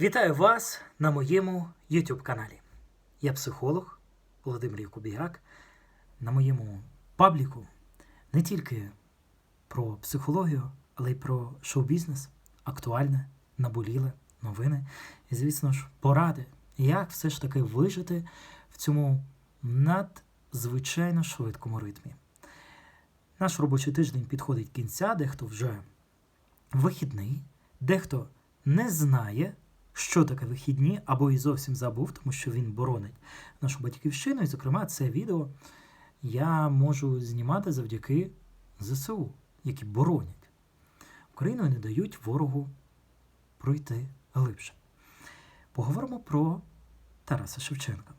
Вітаю вас на моєму YouTube каналі. Я психолог Володимир Якубіяк. На моєму пабліку не тільки про психологію, але й про шоу-бізнес, актуальне, наболіле, новини і, звісно ж, поради, як все ж таки вижити в цьому надзвичайно швидкому ритмі. Наш робочий тиждень підходить кінця, дехто вже вихідний, дехто не знає, що таке вихідні, або і зовсім забув, тому що він боронить нашу батьківщину. І, зокрема, це відео я можу знімати завдяки ЗСУ, які боронять Україну і не дають ворогу пройти глибше. Поговоримо про Тараса Шевченка,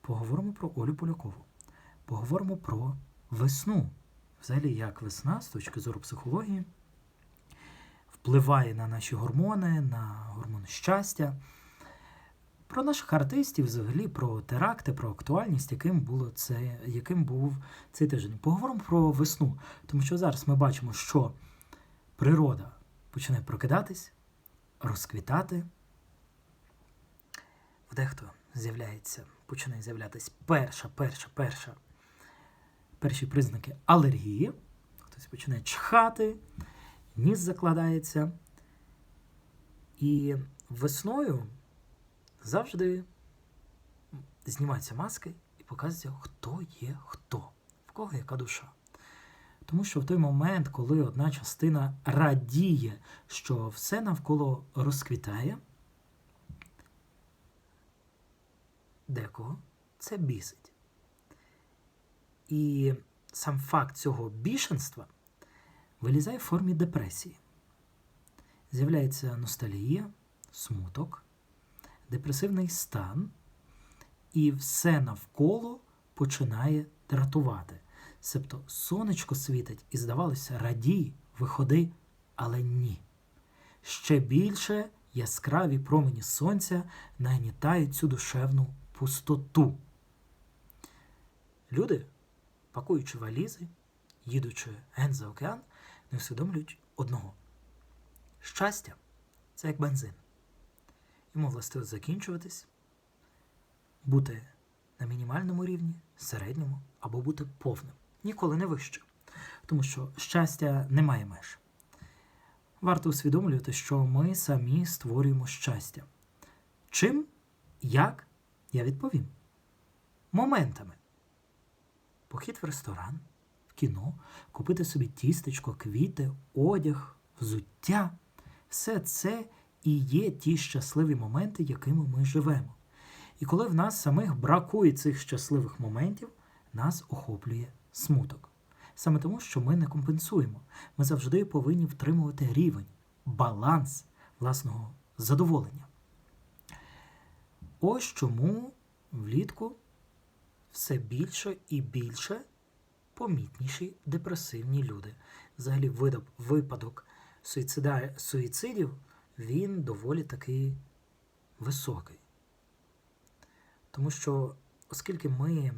поговоримо про Олю Полякову, поговоримо про весну. Взагалі, як весна з точки зору психології впливає на наші гормони, на гормони щастя, про наших артистів, взагалі, про теракти, про актуальність, яким було це, яким був цей тиждень. Поговоримо про весну, тому що зараз ми бачимо, що природа починає прокидатись, розквітати. Дехто з'являється, починає з'являтися перша, перша, перша, перші признаки алергії. Хтось починає чхати, ніс закладається. І весною завжди знімаються маски і показується, хто є хто, в кого яка душа. Тому що в той момент, коли одна частина радіє, що все навколо розквітає, декого це бісить. І сам факт цього бішенства вилізає в формі депресії. З'являється ностальгія, смуток, депресивний стан, і все навколо починає дратувати. Себто сонечко світить і, здавалося, радій, виходи, але ні. Ще більше яскраві промені сонця нагнітають цю душевну пустоту. Люди, пакуючи валізи, їдучи ген за океан, не усвідомлюють одного. Щастя це як бензин. Йому властиво закінчуватись, бути на мінімальному рівні, середньому або бути повним. Ніколи не вище. Тому що щастя не має меж. Варто усвідомлювати, що ми самі створюємо щастя. Чим, як, я відповім. Моментами. Похід в ресторан, кіно, купити собі тістечко, квіти, одяг, взуття. Все це і є ті щасливі моменти, якими ми живемо. І коли в нас самих бракує цих щасливих моментів, нас охоплює смуток. Саме тому, що ми не компенсуємо. Ми завжди повинні втримувати рівень, баланс власного задоволення. Ось чому влітку все більше і більше помітніші депресивні люди. Взагалі, видав- випадок суїцидів він доволі таки високий. Тому що, оскільки ми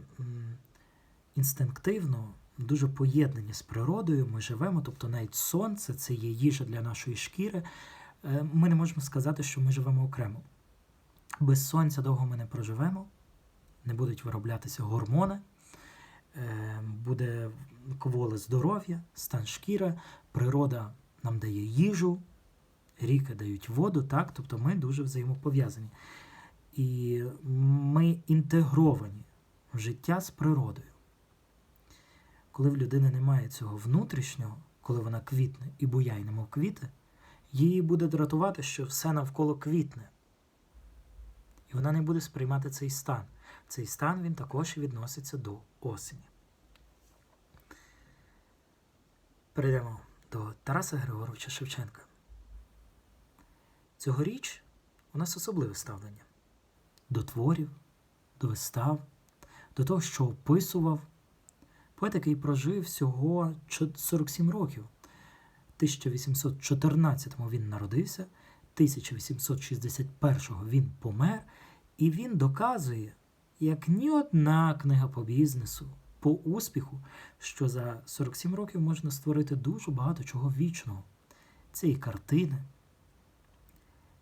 інстинктивно дуже поєднані з природою, ми живемо, тобто навіть сонце це є їжа для нашої шкіри, е, ми не можемо сказати, що ми живемо окремо. Без сонця довго ми не проживемо, не будуть вироблятися гормони, буде кволе здоров'я, стан шкіри, природа нам дає їжу, ріки дають воду, так? тобто ми дуже взаємопов'язані. І ми інтегровані в життя з природою. Коли в людини немає цього внутрішнього, коли вона квітне і буяє, немов квіти, її буде дратувати, що все навколо квітне. І вона не буде сприймати цей стан. Цей стан він також відноситься до осені. Перейдемо до Тараса Григоровича Шевченка. Цьогоріч у нас особливе ставлення до творів, до вистав, до того, що описував поет, який прожив всього 47 років. В 1814-му він народився, 1861-го він помер, і він доказує, як ні одна книга по бізнесу, по успіху, що за 47 років можна створити дуже багато чого вічного. Це і картини,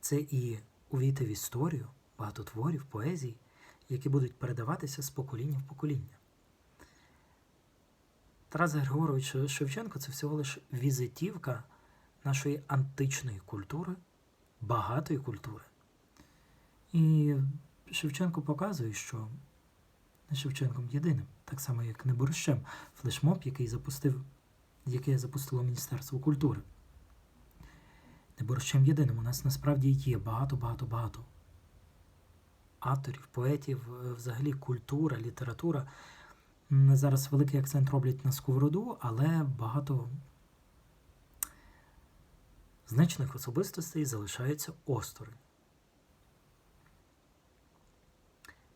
це і увійти в історію, багато творів, поезій, які будуть передаватися з покоління в покоління. Тарас Григорович Шевченко це всього лише візитівка нашої античної культури, багатої культури. І Шевченко показує, що не Шевченком єдиним, так само як не Борщем, флешмоб, який запустив, яке запустило Міністерство культури. Не Борщем єдиним. У нас насправді є багато-багато-багато авторів, поетів, е, взагалі культура, література. Зараз великий акцент роблять на сковороду, але багато значних особистостей залишаються осторонь.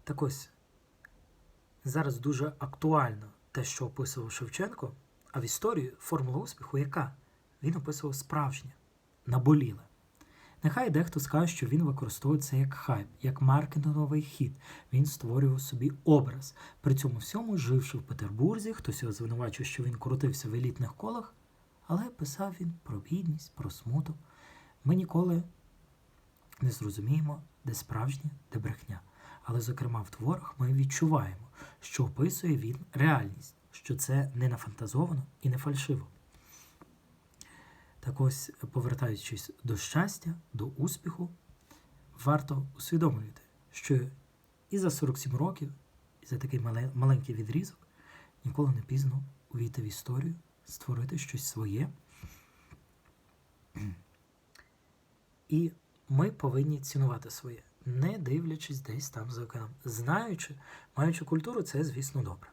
Так ось, зараз дуже актуально те, що описував Шевченко, а в історії формула успіху яка? Він описував справжнє, наболіле. Нехай дехто скаже, що він використовує це як хайп, як маркетинговий хід. Він створював собі образ. При цьому всьому, живши в Петербурзі, хтось його звинувачує, що він крутився в елітних колах, але писав він про бідність, про смуток. Ми ніколи не зрозуміємо, де справжнє, де брехня. Але, зокрема, в творах ми відчуваємо, що описує він реальність, що це не нафантазовано і не фальшиво. Так ось, повертаючись до щастя, до успіху, варто усвідомлювати, що і за 47 років, і за такий маленький відрізок ніколи не пізно увійти в історію, створити щось своє. І ми повинні цінувати своє, не дивлячись десь там за океаном. Знаючи, маючи культуру, це, звісно, добре.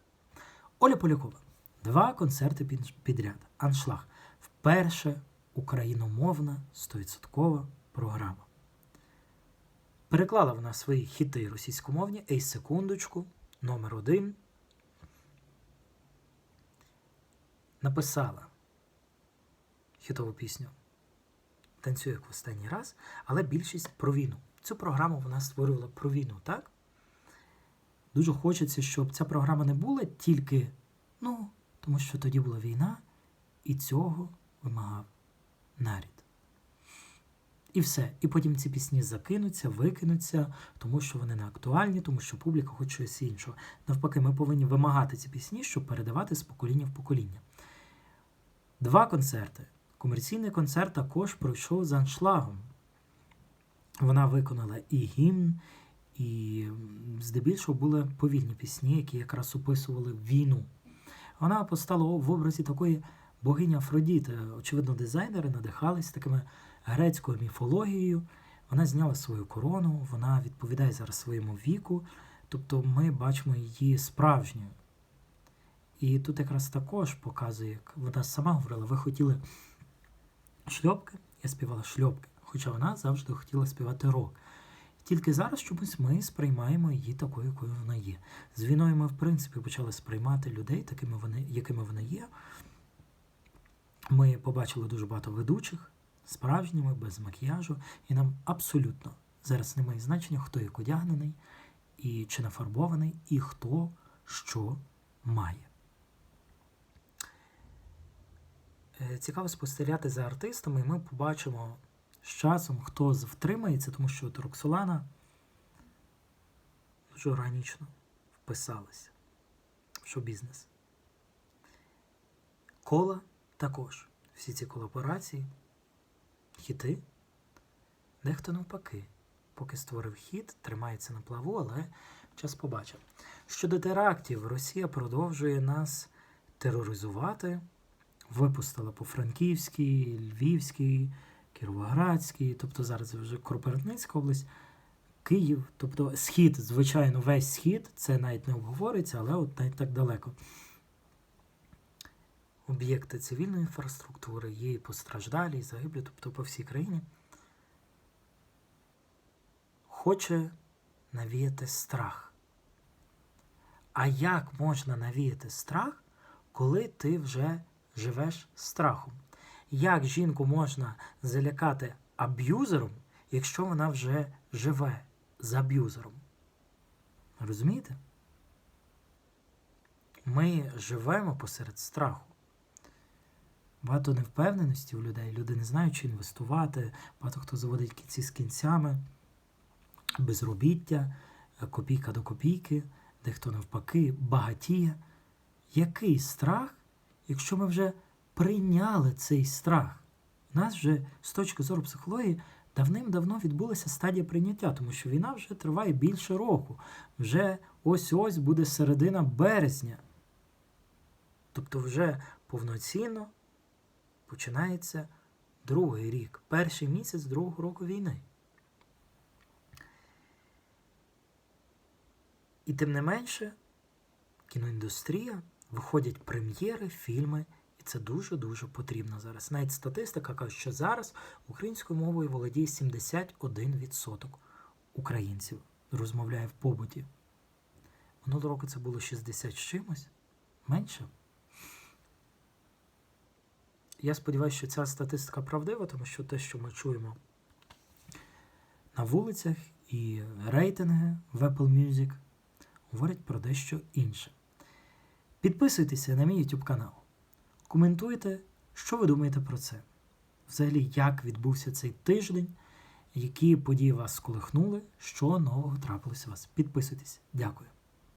Оля Полякова. Два концерти підряд. Аншлаг. Вперше україномовна 100% програма. Переклала вона свої хіти російськомовні Ей секундочку, номер один. Написала хітову пісню Танцює в останній раз, але більшість про війну. Цю програму вона створювала про війну, так? Дуже хочеться, щоб ця програма не була тільки, ну, тому що тоді була війна, і цього вимагав нарід. І все. І потім ці пісні закинуться, викинуться, тому що вони не актуальні, тому що публіка хоче щось іншого. Навпаки, ми повинні вимагати ці пісні, щоб передавати з покоління в покоління. Два концерти. Комерційний концерт також пройшов з аншлагом. Вона виконала і гімн, і здебільшого були повільні пісні, які якраз описували війну. Вона постала в образі такої богині Афродіти. Очевидно, дизайнери надихались такими грецькою міфологією. Вона зняла свою корону, вона відповідає зараз своєму віку. Тобто ми бачимо її справжньою. І тут якраз також показує, як вона сама говорила, ви хотіли шльопки, я співала шльопки, хоча вона завжди хотіла співати рок. Тільки зараз чомусь ми сприймаємо її такою, якою вона є. З війною ми, в принципі, почали сприймати людей такими вони, якими вони є. Ми побачили дуже багато ведучих, справжніми, без макіяжу, і нам абсолютно зараз немає значення, хто як одягнений, і чи нафарбований, і хто що має. Е, Цікаво спостерігати за артистами, і ми побачимо з часом, хто втримається, тому що от Роксолана дуже органічно вписалася в шоу-бізнес. Кола також. Всі ці колаборації, хіти. Дехто навпаки, поки створив хіт, тримається на плаву, але час побачив. Щодо терактів, Росія продовжує нас тероризувати. Випустила по Франківській, Львівській, Кіровоградській, тобто зараз вже Кропивницька область, Київ, тобто схід, звичайно, весь схід, це навіть не обговориться, але от навіть так далеко. Об'єкти цивільної інфраструктури, і постраждалі, загиблі, тобто по всій країні. Хоче навіяти страх. А як можна навіяти страх, коли ти вже живеш страхом? Як жінку можна залякати аб'юзером, якщо вона вже живе з аб'юзером? Розумієте? Ми живемо посеред страху. Багато невпевненості у людей. Люди не знають, чи інвестувати, багато хто заводить кінці з кінцями. безробіття, копійка до копійки, дехто навпаки, багатіє. Який страх, якщо ми вже прийняли цей страх? У нас вже з точки зору психології давним-давно відбулася стадія прийняття, тому що війна вже триває більше року. Вже ось-ось буде середина березня. Тобто вже повноцінно починається другий рік, перший місяць другого року війни. І тим не менше, кіноіндустрія виходять прем'єри, фільми, і це дуже-дуже потрібно зараз. Навіть статистика каже, що зараз українською мовою володіє 71% українців, розмовляє в побуті. Минулого року це було 60 з чимось, менше. Я сподіваюся, що ця статистика правдива, тому що те, що ми чуємо на вулицях і рейтинги в Apple Music говорять про дещо інше. Підписуйтеся на мій YouTube канал, коментуйте, що ви думаєте про це. Взагалі, як відбувся цей тиждень, які події вас сколихнули, що нового трапилося у вас. Підписуйтесь. Дякую.